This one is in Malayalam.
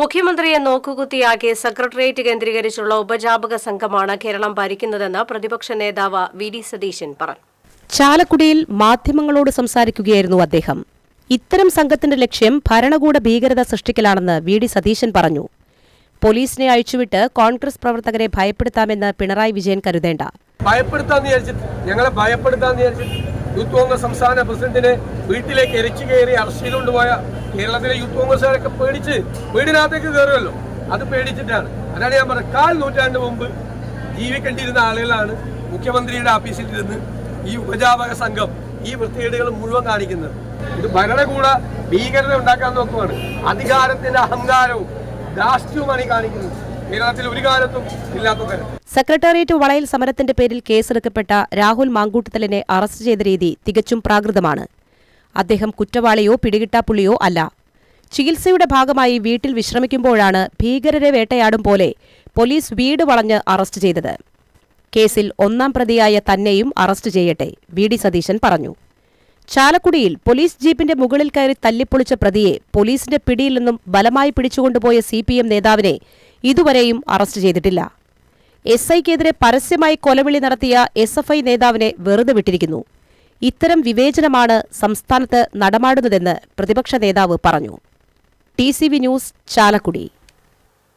മുഖ്യമന്ത്രിയെ നോക്കുകുത്തിയാക്കി സെക്രട്ടേറിയറ്റ് കേന്ദ്രീകരിച്ചുള്ള ഉപജാപക സംഘമാണ് കേരളം ഭരിക്കുന്നതെന്ന് പ്രതിപക്ഷ നേതാവ് വി ഡി സതീശൻ പറഞ്ഞു. ചാലക്കുടിയിൽ മാധ്യമങ്ങളോട് സംസാരിക്കുകയായിരുന്നു അദ്ദേഹം. ഇത്തരം സംഘത്തിന്റെ ലക്ഷ്യം ഭരണകൂട ഭീകരത സൃഷ്ടിക്കലാണെന്ന് വി ഡി സതീശൻ പറഞ്ഞു. പോലീസിനെ അഴിച്ചുവിട്ട് കോൺഗ്രസ് പ്രവർത്തകരെ ഭയപ്പെടുത്താമെന്ന് പിണറായി വിജയൻ കരുതേണ്ട. ഭയപ്പെടുത്താന്ന് ഞങ്ങളെ ഭയപ്പെടുത്താന്ന് യൂത്ത് കോൺഗ്രസ് സംസ്ഥാന പ്രസിഡന്റിനെ വീട്ടിലേക്ക് എരിച്ചു കയറി അറസ്റ്റ് ചെയ്തുകൊണ്ടുപോയ കേരളത്തിലെ യൂത്ത് കോൺഗ്രസ്സുകാരൊക്കെ പേടിച്ച് വീടിനകത്തേക്ക് കയറുമല്ലോ. അത് പേടിച്ചിട്ടാണ്. അതാണ് ഞാൻ പറഞ്ഞത്. കാൽ നൂറ്റാണ്ട് മുമ്പ് ജീവിക്കേണ്ടിയിരുന്ന ആളുകളാണ് മുഖ്യമന്ത്രിയുടെ ഓഫീസിൽ ഇരുന്ന് ഈ ഉപജാപക സംഘം ഈ വൃത്തികേടുകൾ മുഴുവൻ കാണിക്കുന്നത്. ഇത് ഭരണകൂട ഭീകരത ഉണ്ടാക്കാൻ നോക്കുവാണ്. അധികാരത്തിന്റെ അഹങ്കാരവും ധാർഷ്ട്യവുമാണ് ഈ കാണിക്കുന്നത്. സെക്രട്ടേറിയറ്റ് വളയൽ സമരത്തിന്റെ പേരിൽ കേസെടുക്കപ്പെട്ട രാഹുൽ മാങ്കൂട്ടത്തലിനെ അറസ്റ്റ് ചെയ്ത രീതി തികച്ചും പ്രാകൃതമാണ്. അദ്ദേഹം കുറ്റവാളിയോ പിടികിട്ടാപ്പുള്ളിയോ അല്ല. ചികിത്സയുടെ ഭാഗമായി വീട്ടിൽ വിശ്രമിക്കുമ്പോഴാണ് ഭീകരരെ വേട്ടയാടും പോലെ പോലീസ് വീട് വളഞ്ഞ് അറസ്റ്റ് ചെയ്തത്. കേസിൽ ഒന്നാം പ്രതിയായ തന്നെയും അറസ്റ്റ് ചെയ്യട്ടെ വി. ഡി. സതീശൻ പറഞ്ഞു. ചാലക്കുടിയിൽ പോലീസ് ജീപ്പിന്റെ മുകളിൽ കയറി തല്ലിപ്പൊളിച്ച പ്രതിയെ പോലീസിന്റെ പിടിയിൽ നിന്നും ബലമായി പിടിച്ചുകൊണ്ടുപോയ സി പി എം നേതാവിനെ ഇതുവരെയും അറസ്റ്റ് ചെയ്തിട്ടില്ല. എസ് ഐക്കെതിരെ പരസ്യമായി കൊലവിളി നടത്തിയ എസ് എഫ് ഐ നേതാവിനെ വെറുതെ വിട്ടിരിക്കുന്നു. ഇത്തരം വിവേചനമാണ് സംസ്ഥാനത്ത് നടമാടുന്നതെന്ന് പ്രതിപക്ഷ നേതാവ് പറഞ്ഞു. T news Chalakudy.